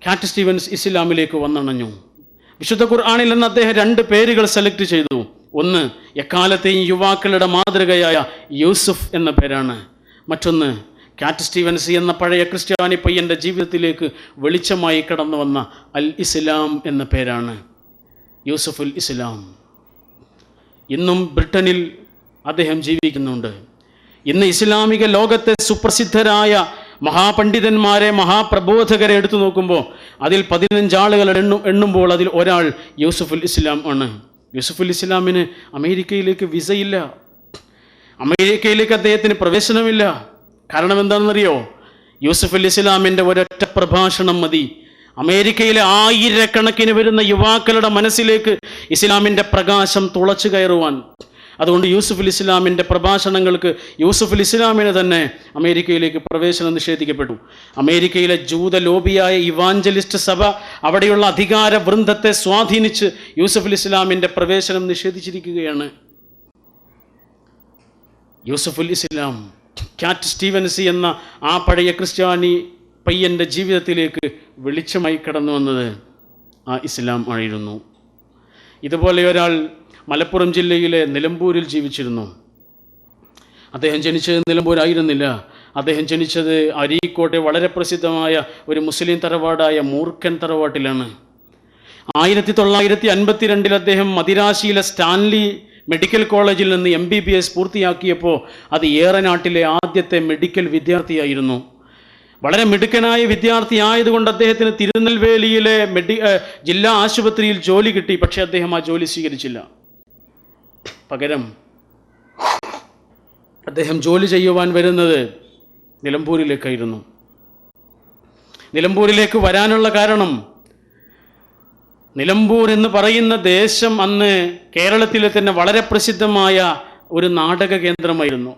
കാറ്റ് സ്റ്റീവൻസ് ഇസ്ലാമിലേക്ക് വന്നണഞ്ഞു. വിശുദ്ധ ഖുർആാനിൽ നിന്ന് അദ്ദേഹം രണ്ട് പേരുകൾ സെലക്ട് ചെയ്തു. ഒന്ന് എക്കാലത്തെയും യുവാക്കളുടെ മാതൃകയായ യൂസുഫ് എന്ന പേരാണ്. മറ്റൊന്ന് കാറ്റ് സ്റ്റീവൻസ് എന്ന പഴയ ക്രിസ്ത്യാനി പയ്യന്റെ ജീവിതത്തിലേക്ക് വെളിച്ചമായി കടന്നു വന്ന അൽ ഇസ്ലാം എന്ന പേരാണ്. യൂസുഫുൽ ഇസ്ലാം. ഇന്നും ബ്രിട്ടനിൽ അദ്ദേഹം ജീവിക്കുന്നുണ്ട്. ഇന്ന് ഇസ്ലാമിക ലോകത്തെ സുപ്രസിദ്ധരായ മഹാപണ്ഡിതന്മാരെ മഹാപ്രബോധകരെ എടുത്തു നോക്കുമ്പോൾ അതിൽ പതിനഞ്ചാളുകൾ എണ്ണു എണ്ണുമ്പോൾ അതിൽ ഒരാൾ യൂസുഫുൽ ഇസ്ലാം ആണ്. യൂസുഫുൽ ഇസ്ലാമിന് അമേരിക്കയിലേക്ക് വിസയില്ല. അമേരിക്കയിലേക്ക് അദ്ദേഹത്തിന് പ്രവേശനമില്ല. കാരണം എന്താണെന്നറിയോ? യൂസുഫുൽ ഇസ്ലാമിന്റെ ഒരൊറ്റ പ്രഭാഷണം മതി. അമേരിക്കയിലെ ആയിരക്കണക്കിന് വരുന്ന യുവാക്കളുടെ മനസ്സിലേക്ക് ഇസ്ലാമിന്റെ പ്രകാശം തുളച്ചു കയറുവാൻ. അതുകൊണ്ട് യൂസുഫ് അലി ഇസ്ലാമിന്റെ പ്രഭാഷണങ്ങൾക്ക് യൂസുഫ് ഇസ്ലാമിനെ തന്നെ അമേരിക്കയിലേക്ക് പ്രവേശനം നിഷേധിക്കപ്പെട്ടു. അമേരിക്കയിലെ ജൂത ലോബിയായ ഇവാഞ്ചലിസ്റ്റ് സഭ അവിടെയുള്ള അധികാര വൃന്ദത്തെ സ്വാധീനിച്ച് യൂസുഫ് അലി ഇസ്ലാമിന്റെ പ്രവേശനം നിഷേധിച്ചിരിക്കുകയാണ്. യൂസുഫുൽ ഇസ്ലാം ക്യാറ്റ് സ്റ്റീവൻസി എന്ന ആ പഴയ ക്രിസ്ത്യാനി പയ്യന്റെ ജീവിതത്തിലേക്ക് വെളിച്ചമായി കടന്നു വന്നത് ആ ഇസ്ലാം ആയിരുന്നു. ഇതുപോലെ ഒരാൾ മലപ്പുറം ജില്ലയിലെ നിലമ്പൂരിൽ ജീവിച്ചിരുന്നു. അദ്ദേഹം ജനിച്ചത് നിലമ്പൂരായിരുന്നില്ല. അദ്ദേഹം ജനിച്ചത് അരീക്കോട്ടെ വളരെ പ്രസിദ്ധമായ ഒരു മുസ്ലിം തറവാടായ മൂർഖൻ തറവാട്ടിലാണ്. ആയിരത്തി തൊള്ളായിരത്തി അൻപത്തിരണ്ടിൽ അദ്ദേഹം മദിരാശിയിലെ സ്റ്റാൻലി മെഡിക്കൽ കോളേജിൽ നിന്ന് എം ബി ബി എസ് പൂർത്തിയാക്കിയപ്പോൾ അത് ഏറനാട്ടിലെ ആദ്യത്തെ മെഡിക്കൽ വിദ്യാർത്ഥിയായിരുന്നു. വളരെ മിടുക്കനായ വിദ്യാർത്ഥി ആയതുകൊണ്ട് അദ്ദേഹത്തിന് തിരുനെൽവേലിയിലെ മെഡി ജില്ലാ ആശുപത്രിയിൽ ജോലി കിട്ടി. പക്ഷേ അദ്ദേഹം ആ ജോലി സ്വീകരിച്ചില്ല. പകരം അദ്ദേഹം ജോലി ചെയ്യുവാൻ വരുന്നത് നിലമ്പൂരിലേക്കായിരുന്നു. നിലമ്പൂരിലേക്ക് വരാനുള്ള കാരണം നിലമ്പൂർ എന്ന് പറയുന്ന ദേശം അന്ന് കേരളത്തിലെ തന്നെ വളരെ പ്രസിദ്ധമായ ഒരു നാടക കേന്ദ്രമായിരുന്നു.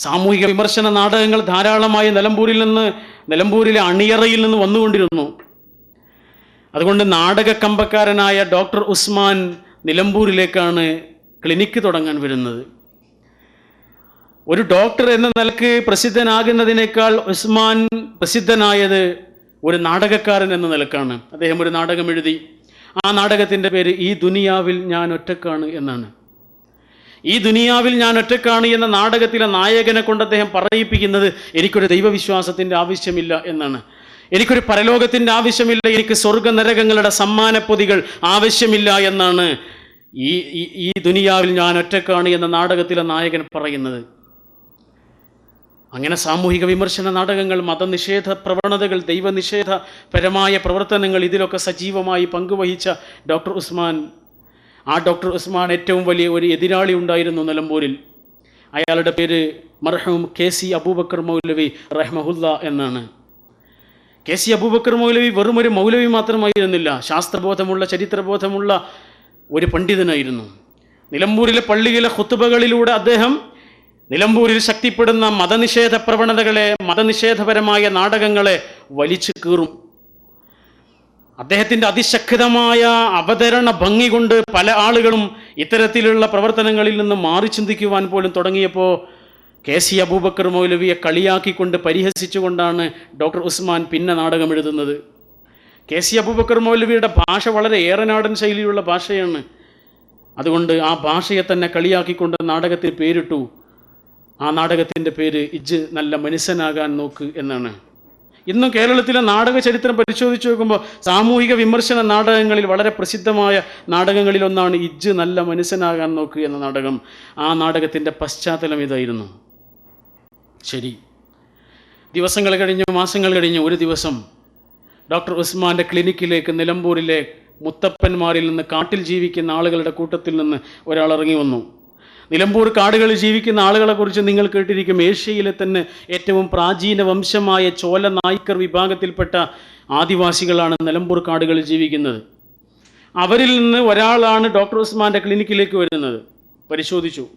സാമൂഹിക വിമർശന നാടകങ്ങൾ ധാരാളമായി നിലമ്പൂരിൽ നിന്ന് നിലമ്പൂരിലെ അണിയറയിൽ നിന്ന് വന്നുകൊണ്ടിരുന്നു. അതുകൊണ്ട് നാടക കമ്പക്കാരനായ ഡോക്ടർ ഉസ്മാൻ നിലമ്പൂരിലേക്കാണ് ക്ലിനിക്ക് തുടങ്ങാൻ വരുന്നത്. ഒരു ഡോക്ടർ എന്ന നിലയ്ക്ക് പ്രസിദ്ധനാകുന്നതിനേക്കാൾ ഉസ്മാൻ പ്രസിദ്ധനായത് ഒരു നാടകക്കാരൻ എന്ന നിലക്കാണ്. അദ്ദേഹം ഒരു നാടകം എഴുതി. ആ നാടകത്തിന്റെ പേര് ഈ ദുനിയാവിൽ ഞാൻ ഒറ്റക്കാണ് എന്നാണ്. ഈ ദുനിയാവിൽ ഞാൻ ഒറ്റക്കാണ് എന്ന നാടകത്തിലെ നായകനെ കൊണ്ട് അദ്ദേഹം പറയിപ്പിക്കുന്നത് എനിക്കൊരു ദൈവവിശ്വാസത്തിന്റെ ആവശ്യമില്ല എന്നാണ്. എനിക്കൊരു പരലോകത്തിന്റെ ആവശ്യമില്ല എനിക്ക് സ്വർഗ നരകങ്ങളുടെ സമ്മാനപ്പൊതികൾ ആവശ്യമില്ല എന്നാണ് ഈ- ഈ ദുനിയാവിൽ ഞാൻ ഒറ്റക്കാണ് എന്ന നാടകത്തിലെ നായകൻ പറയുന്നത്. അങ്ങനെ സാമൂഹിക വിമർശന നാടകങ്ങൾ മതനിഷേധ പ്രവണതകൾ ദൈവനിഷേധ പരമായ പ്രവർത്തനങ്ങൾ ഇതിലൊക്കെ സജീവമായി പങ്കുവഹിച്ച ഡോക്ടർ ഉസ്മാൻ. ആ ഡോക്ടർ ഉസ്മാൻ ഏറ്റവും വലിയ ഒരു എതിരാളി ഉണ്ടായിരുന്നു നിലമ്പൂരിൽ. അയാളുടെ പേര് മർഹൂം കെ സി അബൂബക്കർ മൗലവി റഹ്മഹുല്ല എന്നാണ്. കെ സി അബൂബക്കർ മൗലവി വെറും ഒരു മൗലവി മാത്രമായിരുന്നില്ല. ശാസ്ത്രബോധമുള്ള ചരിത്രബോധമുള്ള ഒരു പണ്ഡിതനായിരുന്നു. നിലമ്പൂരിലെ പള്ളിയിലെ ഹുത്തുബകളിലൂടെ അദ്ദേഹം നിലമ്പൂരിൽ ശക്തിപ്പെടുന്ന മതനിഷേധ പ്രവണതകളെ മതനിഷേധപരമായ നാടകങ്ങളെ വലിച്ചു കീറും. അദ്ദേഹത്തിന്റെ അതിശക്തമായ അവതരണ ഭംഗി കൊണ്ട് പല ആളുകളും ഇത്തരത്തിലുള്ള പ്രവർത്തനങ്ങളിൽ നിന്ന് മാറി ചിന്തിക്കുവാൻ പോലും തുടങ്ങിയപ്പോൾ കെ സി അബൂബക്കർ മൗലവിയെ കളിയാക്കിക്കൊണ്ട് പരിഹസിച്ചുകൊണ്ടാണ് ഡോക്ടർ ഉസ്മാൻ പിന്നെ നാടകം എഴുതുന്നത്. കെ സി അബൂബക്കർ മൗലവിയുടെ ഭാഷ വളരെ ഏറനാടൻ ശൈലിയുള്ള ഭാഷയാണ്. അതുകൊണ്ട് ആ ഭാഷയെ തന്നെ കളിയാക്കിക്കൊണ്ട് നാടകത്തിന് പേരിട്ടു. ആ നാടകത്തിന്റെ പേര് ഇജ് നല്ല മനുഷ്യനാകാൻ നോക്ക് എന്നാണ്. ഇന്നും കേരളത്തിലെ നാടക ചരിത്രം പരിശോധിച്ച് നോക്കുമ്പോൾ സാമൂഹിക വിമർശന നാടകങ്ങളിൽ വളരെ പ്രസിദ്ധമായ നാടകങ്ങളിലൊന്നാണ് ഇജ് നല്ല മനുഷ്യനാകാൻ നോക്ക് എന്ന നാടകം. ആ നാടകത്തിന്റെ പശ്ചാത്തലം ഇതായിരുന്നു. ശരി. ദിവസങ്ങൾ കഴിഞ്ഞ് മാസങ്ങൾ കഴിഞ്ഞ്. ഒരു ദിവസം ഡോക്ടർ ഉസ്മാന്റെ ക്ലിനിക്കിലേക്ക് നിലമ്പൂരിലെ മുത്തപ്പന്മാരിൽ നിന്ന് കാട്ടിൽ ജീവിക്കുന്ന ആളുകളുടെ കൂട്ടത്തിൽ നിന്ന് ഒരാൾ ഇറങ്ങി വന്നു. നിലമ്പൂർ കാടുകളിൽ ജീവിക്കുന്ന ആളുകളെക്കുറിച്ച് നിങ്ങൾ കേട്ടിരിക്കും. ഏഷ്യയിലെ തന്നെ ഏറ്റവും പ്രാചീന വംശമായ ചോല നായ്ക്കർ വിഭാഗത്തിൽപ്പെട്ട ആദിവാസികളാണ് നിലമ്പൂർ കാടുകളിൽ ജീവിക്കുന്നത്. അവരിൽ നിന്ന് ഒരാളാണ് ഡോക്ടർ ഉസ്മാന്റെ ക്ലിനിക്കിലേക്ക് വരുന്നത്. പരിശോധിച്ചു.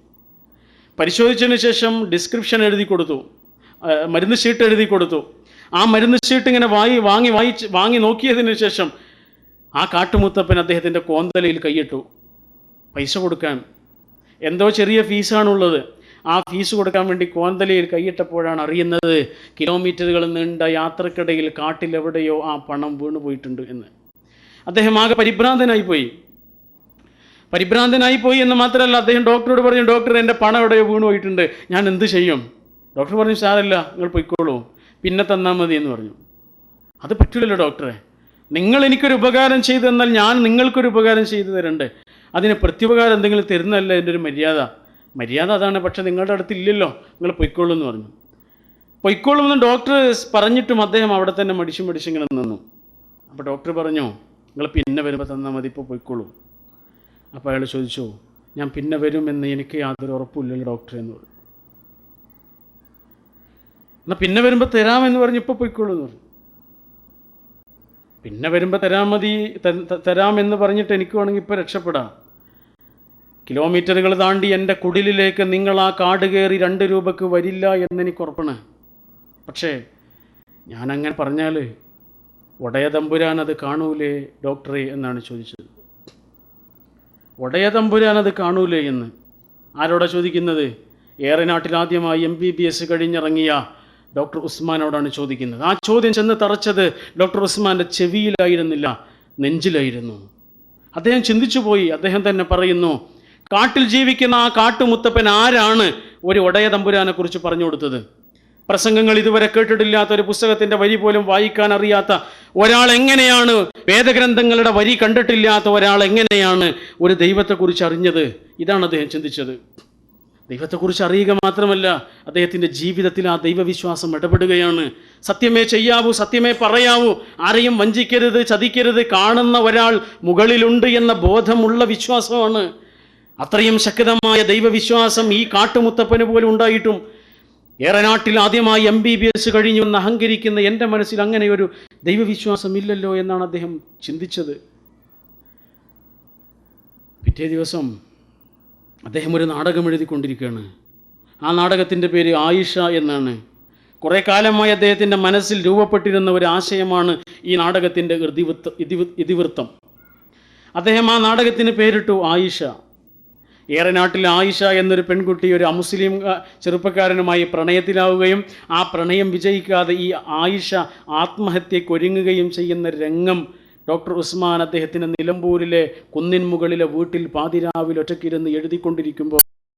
പരിശോധിച്ചതിന് ശേഷം ഡിസ്ക്രിപ്ഷൻ എഴുതി കൊടുത്തു. മരുന്ന് ഷീട്ട് എഴുതി കൊടുത്തു. ആ മരുന്ന് ഷീട്ട് ഇങ്ങനെ വാങ്ങി വാങ്ങി വായിച്ച് വാങ്ങി നോക്കിയതിന് ശേഷം ആ കാട്ടുമുത്തപ്പൻ അദ്ദേഹത്തിന്റെ കോന്തലയിൽ കൈയിട്ടു. പൈസ കൊടുക്കാൻ. എന്തോ ചെറിയ ഫീസാണുള്ളത്. ആ ഫീസ് കൊടുക്കാൻ വേണ്ടി കോന്തലയിൽ കൈയിട്ടപ്പോഴാണ് അറിയുന്നത് കിലോമീറ്ററുകൾ നീണ്ട യാത്രക്കിടയിൽ കാട്ടിലെവിടെയോ ആ പണം വീണുപോയിട്ടുണ്ട് എന്ന്. അദ്ദേഹം ആകെ പരിഭ്രാന്തനായി പോയി. പരിഭ്രാന്തനായി പോയി എന്ന് മാത്രമല്ല അദ്ദേഹം ഡോക്ടറോട് പറഞ്ഞു ഡോക്ടർ എന്റെ പണം എവിടെയോ വീണു പോയിട്ടുണ്ട്. ഞാൻ എന്ത് ചെയ്യും? ഡോക്ടർ പറഞ്ഞു സാരല്ല നിങ്ങൾ പൊയ്ക്കോളൂ. പിന്നെ തന്നാൽ മതി എന്ന് പറഞ്ഞു. അത് പറ്റില്ലല്ലോ ഡോക്ടറെ. നിങ്ങൾ എനിക്കൊരു ഉപകാരം ചെയ്തു തന്നാൽ ഞാൻ നിങ്ങൾക്കൊരു ഉപകാരം ചെയ്തു തരണ്ടേ. അതിന് പ്രത്യുപകാരം എന്തെങ്കിലും തരുന്നതല്ല എന്റെ ഒരു മര്യാദ. മര്യാദ അതാണ് പക്ഷേ നിങ്ങളുടെ അടുത്ത് ഇല്ലല്ലോ. നിങ്ങൾ പൊയ്ക്കോളൂ എന്ന് പറഞ്ഞു. പൊയ്ക്കോളൂ എന്ന് ഡോക്ടർ പറഞ്ഞിട്ടും അദ്ദേഹം അവിടെ തന്നെ മടിച്ചു മടിച്ചിങ്ങനെ നിന്നു. അപ്പോൾ ഡോക്ടർ പറഞ്ഞു നിങ്ങൾ പിന്നെ വരുമ്പോൾ തന്നാൽ മതി ഇപ്പോൾ പൊയ്ക്കോളൂ. അപ്പോൾ അയാൾ ചോദിച്ചു ഞാൻ പിന്നെ വരുമെന്ന് എനിക്ക് യാതൊരു ഉറപ്പില്ലല്ലോ ഡോക്ടർ എന്ന് പറഞ്ഞു. എന്നാൽ പിന്നെ വരുമ്പോൾ തരാമെന്ന് പറഞ്ഞ് ഇപ്പോൾ പോയിക്കോളൂ എന്ന് പറഞ്ഞു. പിന്നെ വരുമ്പോൾ തരാൻ മതി തരാമെന്ന് പറഞ്ഞിട്ട് എനിക്ക് വേണമെങ്കിൽ ഇപ്പോൾ രക്ഷപ്പെടാം. കിലോമീറ്ററുകൾ താണ്ടി എന്റെ കുടിലിലേക്ക് നിങ്ങൾ ആ കാട് കയറി രണ്ട് രൂപക്ക് വരില്ല എന്നെനിക്ക് ഉറപ്പാണ്. പക്ഷേ ഞാനങ്ങനെ പറഞ്ഞാൽ ഒടയ തമ്പുരാൻ അത് കാണൂലേ ഡോക്ടറെ എന്നാണ് ചോദിച്ചത്. ഒടയ തമ്പുരാൻ അത് കാണൂലേ എന്ന്. ആരോടാ ചോദിക്കുന്നത്? ഏറെ നാട്ടിൽ ആദ്യമായി എം ബി ബി എസ് കഴിഞ്ഞിറങ്ങിയ ഡോക്ടർ ഉസ്മാനോടാണ് ചോദിക്കുന്നത്. ആ ചോദ്യം ചെന്ന് തറച്ചത് ഡോക്ടർ ഉസ്മാന്റെ ചെവിയിലായിരുന്നില്ല നെഞ്ചിലായിരുന്നു. അദ്ദേഹം ചിന്തിച്ചു പോയി അദ്ദേഹം തന്നെ പറയുന്നു കാട്ടിൽ ജീവിക്കുന്ന ആ കാട്ടുമുത്തപ്പൻ ആരാണ്? ഒരു ഒടയ തമ്പുരാനെ കുറിച്ച് പറഞ്ഞു കൊടുത്തത്. പ്രസംഗങ്ങൾ ഇതുവരെ കേട്ടിട്ടില്ലാത്ത ഒരു പുസ്തകത്തിന്റെ വരി പോലും വായിക്കാൻ അറിയാത്ത ഒരാൾ എങ്ങനെയാണ് വേദഗ്രന്ഥങ്ങളുടെ വരി കണ്ടിട്ടില്ലാത്ത ഒരാൾ എങ്ങനെയാണ് ഒരു ദൈവത്തെക്കുറിച്ച് അറിഞ്ഞത്? ഇതാണ് അദ്ദേഹം ചിന്തിച്ചത്. ദൈവത്തെക്കുറിച്ച് അറിയുക മാത്രമല്ല അദ്ദേഹത്തിന്റെ ജീവിതത്തിൽ ആ ദൈവവിശ്വാസം ഇടപെടുകയാണ്. സത്യമേ ചെയ്യാവൂ സത്യമേ പറയാവൂ. ആരെയും വഞ്ചിക്കരുത് ചതിക്കരുത്. കാണുന്ന ഒരാൾ മുകളിലുണ്ട് എന്ന ബോധമുള്ള വിശ്വാസമാണ്. അത്രയും ശക്തമായ ദൈവവിശ്വാസം ഈ കാട്ടുമുത്തപ്പന് പോലും ഉണ്ടായിട്ടും ഏറെ നാട്ടിൽ ആദ്യമായി എം ബി ബി എസ് കഴിഞ്ഞു എന്ന് അഹങ്കരിക്കുന്ന എന്റെ മനസ്സിൽ അങ്ങനെ ഒരു ദൈവവിശ്വാസം ഇല്ലല്ലോ എന്നാണ് അദ്ദേഹം ചിന്തിച്ചത്. പിറ്റേ ദിവസം അദ്ദേഹം ഒരു നാടകം എഴുതിക്കൊണ്ടിരിക്കുകയാണ്. ആ നാടകത്തിന്റെ പേര് ആയിഷ എന്നാണ്. കുറേ കാലമായി അദ്ദേഹത്തിന്റെ മനസ്സിൽ രൂപപ്പെട്ടിരുന്ന ഒരു ആശയമാണ് ഈ നാടകത്തിന്റെ ഇതിവൃത്ത ഇതിവൃത്തം. അദ്ദേഹം ആ നാടകത്തിന് പേരിട്ടു ആയിഷ. ഏറെ നാട്ടിൽ ആയിഷ എന്നൊരു പെൺകുട്ടി ഒരു അമുസ്ലിം ചെറുപ്പക്കാരനുമായി പ്രണയത്തിലാവുകയും ആ പ്രണയം വിജയിക്കാതെ ഈ ആയിഷ ആത്മഹത്യക്കൊരുങ്ങുകയും ചെയ്യുന്ന രംഗം ഡോക്ടർ ഉസ്മാൻ അദ്ദേഹത്തിന്റെ നിലമ്പൂരിലെ കുന്നിൻ മുകളിലെ വീട്ടിൽ പാതിരാവിൽ ഒറ്റക്കിരുന്ന് എഴുതിക്കൊണ്ടിരിക്കുമ്പോൾ